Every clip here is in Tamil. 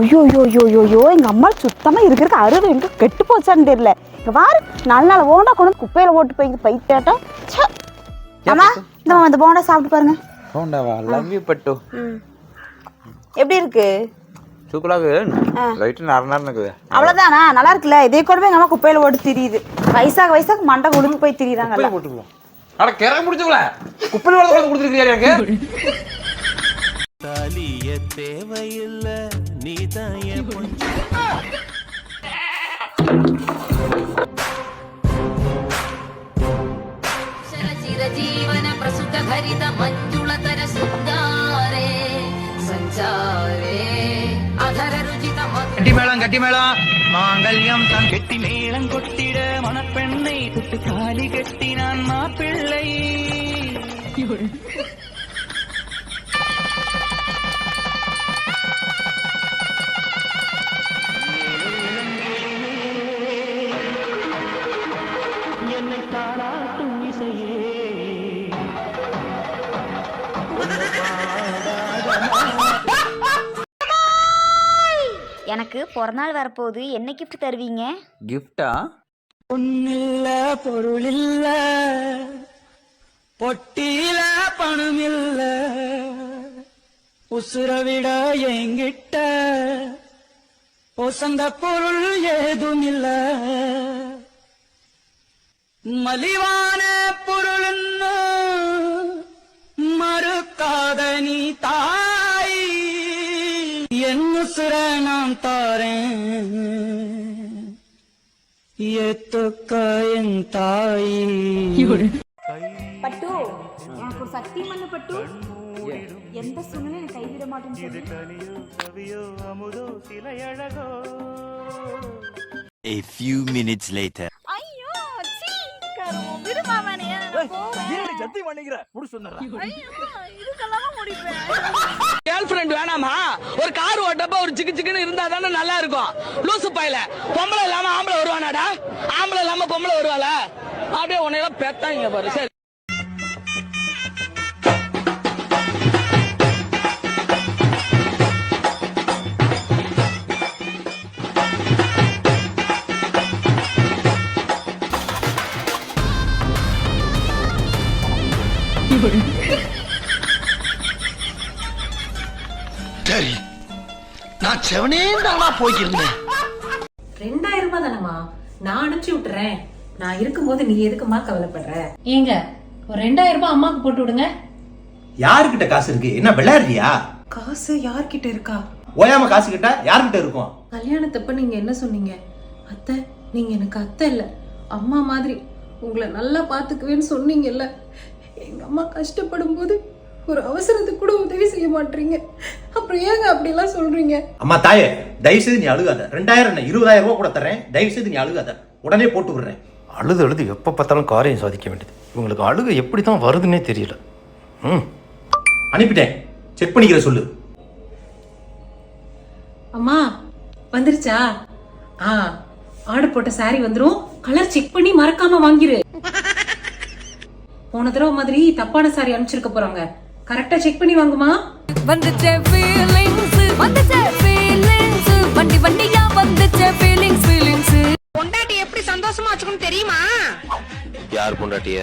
ஐயோ ஐயோ ஐயோ ஐயோ ஐயோ எங்க அம்மா சுத்தமா இருக்கிறதுக்கு அருவு எங்க கெட்டு போச்சான்னு தெரியல. இங்க பாரு நல்ல நாள் போண்டா கொண்டு வந்து குப்பையில போட்டு போய் பைத்தாட்டம். அம்மா இந்த அந்த போண்டா சாப்பிட்டு பாருங்க. போண்டாவா? லவ் யூ பட்டு. எப்படி இருக்கு? சூப்பராக லைட்டு நர நேரம் இருக்குது. அவ்வளவுதானா? நல்லா இருக்குல்ல? இதே கூட போய் எங்க அம்மா குப்பையில போட்டு திரியுது. வயசாக வயசாக மண்டை உளுந்து போய் திரியுறாங்கல்ல. போட்டுக்குவோம் அட கிறக முடிச்சுக்கல குப்பையில் கொடுத்துருக்கியா எனக்கு? தாலிய தேவையில்ல நீ தான் ஜீவன பிரசுத்த ஹரித மஞ்சுளதர சுந்தாரே சஞ்சாரே. அதர ருஜித கட்டிமேளம் கட்டிமேளம். மாங்கல்யம் தன் கெட்டி மேளம் கொட்டிட மணப்பெண்ணை தொட்டு தாலி கட்டி நான் மாப்பிள்ளை தாளாட்டும் இசையே. எனக்கு பிறநாள் வரப்போகுது. என்ன கிஃப்ட் தருவீங்க? கிஃப்டா பொன்னில்ல பொருள் இல்ல பொட்டியில பணம் இல்ல உசுர விட என்கிட்ட ஒசந்த பொருள் ஏதும் இல்ல மலிவான பொருள் மறுக்காத நீ தாய் என் உசுர நான் தாரேன் ஏத்துக்க என் தாய் பட்டு எனக்கு ஒரு சத்தியம் பண்ணு பட்டு எந்த சூழ்நிலை எனக்கு கைவிட மாட்டேன்னு A few minutes later. இதுக்கெல்லாம் முடிப்பேன் கேர்ள் ஃபிரெண்ட் வேணாமா? ஒரு கார் ஓட்டப்ப ஒரு சிக்கு சிக்குன்னு இருந்தா தானே நல்லா இருக்கும். லூசு பையல. பொம்பளை இல்லாம ஆம்பளை வருவானாடா? ஆம்பளை இல்லாம பொம்பளை வருவாள? அப்படியே உன்னையெல்லாம் பெத்தாங்க பாரு சரி. சரி. நான் செவனேந்தானா போய்க்கிருந்தேன். ரெண்டாயிரம் ரூபாய் தானம்மா. நான் அனுப்பிச்சு விட்டுறேன். நான் இருக்கும்போது நீ எதுக்குமா கவலைப்படுற? ஏங்க ஒரு ரெண்டாயிரம் ரூபாய் அம்மாக்கு போட்டு விடுங்க. யாருக்கிட்ட காசு இருக்கு? என்ன விளையாடுறியா? காசு யார்கிட்ட இருக்கா? ஓயாம காசு கிட்ட யாருக்கிட்ட இருக்கும்? கல்யாணத்தப்ப நீங்க என்ன சொன்னீங்க? அத்தை நீங்க எனக்கு அத்தை இல்ல. அம்மா மாதிரி உங்களை நல்லா பாத்துக்குவேன்னு சொன்னீங்கல்ல. எங்க அம்மா கஷ்டப்படும் போது ஒரு அவசரத்துக்கு கூட உதவி செய்ய மாட்டீங்க. அப்புறம் ஏங்க அப்படிலாம் சொல்றீங்க? அம்மா தாயே தயவு செய்து நீ அழுகாத. ரெண்டாயிரம் என்ன இருபதாயிரம் ரூபாய் கூட தரேன் தயவு செய்து நீ அழுகாத. உடனே போட்டு விடுறேன். அழுது அழுது எப்போ பார்த்தாலும் காரியம் சாதிக்க வேண்டியது. இவங்களுக்கு அழுகு எப்படி தான் வருதுன்னே தெரியல. ம். அனுப்பிட்டேன். செக் பண்ணிக்கிற சொல்லு. அம்மா வந்துருச்சா? ஆ ஆர்டர் போட்ட saree வந்துரும். கலர் செக் பண்ணி மறக்காம வாங்கிரு. போன தடவை மாதிரி தப்பான saree அனுப்பிச்சிருக்க போறாங்க. கரெக்டா செக் பண்ணி வாங்குமா? வந்துச்சே ஃபீலிங்ஸ் வந்துச்சே ஃபீலிங்ஸ் வண்டி வண்டியா வந்துச்சே ஃபீலிங்ஸ் ஃபீலிங்ஸ் பொண்டாட்டி எப்படி சந்தோஷமா வச்சுக்கணும் தெரியுமா? யார் பொண்டாட்டிய?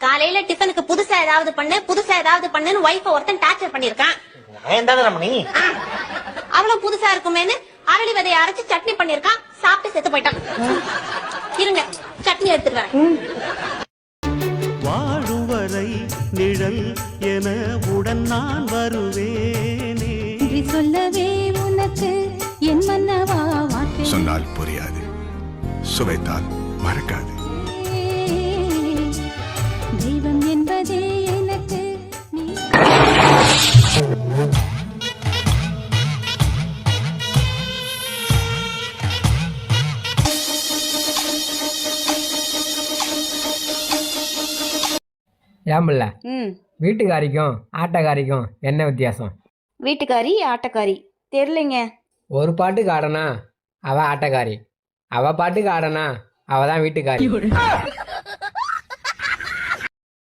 காலையில டிஃபனுக்கு புதுசா ஏதாவது பண்ணு புதுசா ஏதாவது பண்ணுன்னு ஒய்ஃப ஒருத்தன் டார்ச்சர் பண்ணிருக்கான் ரமணி? அவளும் புதுசா இருக்குமேன்னு அரளி விதைய அரைச்சு சட்னி பண்ணிருக்கான் சாப்பிட்டு செத்து போயிட்டான். இருங்க சட்னி எடுத்துட்டு வரேன். வாழும் வரை நிழல் என உடன் நான் வருவேனே. சொல்லவே உனக்கு என் மன்னவா சொன்னால் புரியாது. சுவைத்தால் மறக்காது. தெய்வம் என்பதே ஏம்பில்ல வீட்டுக்காரிக்கும் ஆட்டக்காரிக்கும் என்ன வித்தியாசம்? வீட்டுக்காரி ஆட்டக்காரி. தெரியலைங்க. ஒரு பாட்டுக்கு ஆடனா அவ ஆட்டக்காரி. அவ பாட்டுக்கு ஆடனா அவ தான் வீட்டுக்காரி